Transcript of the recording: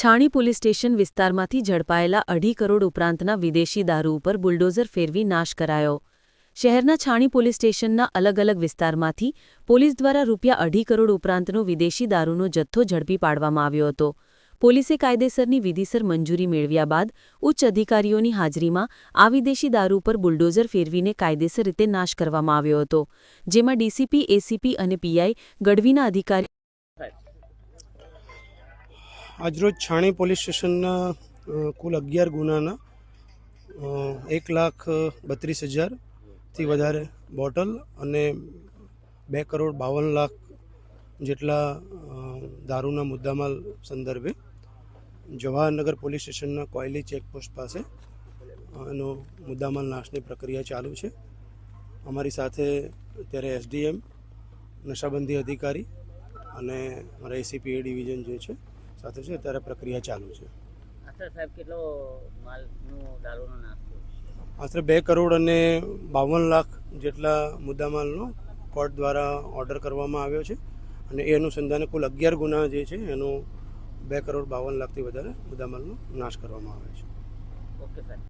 છાણી police station વિસ્તારમાંથી ઝડપાયેલા અઢી કરોડ ઉપરાંતના વિદેશી દારૂ ઉપર બુલડોઝર ફેરવી નાશ કરાયો. શહેરના છાણી પોલીસ સ્ટેશનના અલગ અલગ વિસ્તારમાંથી પોલીસ દ્વારા રૂપિયા અઢી કરોડ ઉપરાંતનો વિદેશી દારૂનો જથ્થો ઝડપી પાડવામાં આવ્યો હતો. પોલીસે કાયદેસરની વિધિસર મંજૂરી મેળવ્યા બાદ ઉચ્ચ અધિકારીઓની હાજરીમાં આ વિદેશી દારૂ પર બુલડોઝર ફેરવીને કાયદેસર રીતે નાશ કરવામાં આવ્યો હતો, જેમાં ડીસીપી, એસીપી અને પીઆઈ ગઢવીના અધિકારી આજરોજ છાણી પોલીસ સ્ટેશનના કુલ અગિયાર ગુનાના એક લાખ બત્રીસ હજારથી વધારે બોટલ અને બે કરોડ બાવન લાખ જેટલા દારૂના મુદ્દામાલ સંદર્ભે જવાહરનગર પોલીસ સ્ટેશનના કોયલી ચેકપોસ્ટ પાસે એનો મુદ્દામાલ નાશની પ્રક્રિયા ચાલુ છે. અમારી સાથે અત્યારે એસડીએમ, નશાબંધી અધિકારી અને અમારા એસીપીએ ડિવિઝન જે છે સાથે છે? અત્યારે પ્રક્રિયા ચાલુ છે. આશરે સાહેબ કેટલો માલનું દારૂનો નાશ થયો આશરે બે કરોડ અને બાવન લાખ જેટલા મુદ્દામાલનો કોર્ટ દ્વારા ઓર્ડર કરવામાં આવ્યો છે અને એ અનુસંધાને કુલ અગિયાર ગુના જે છે એનો બે કરોડ બાવન લાખથી વધારે મુદ્દામાલનો નાશ કરવામાં આવ્યો છે. ઓકે સાહેબ.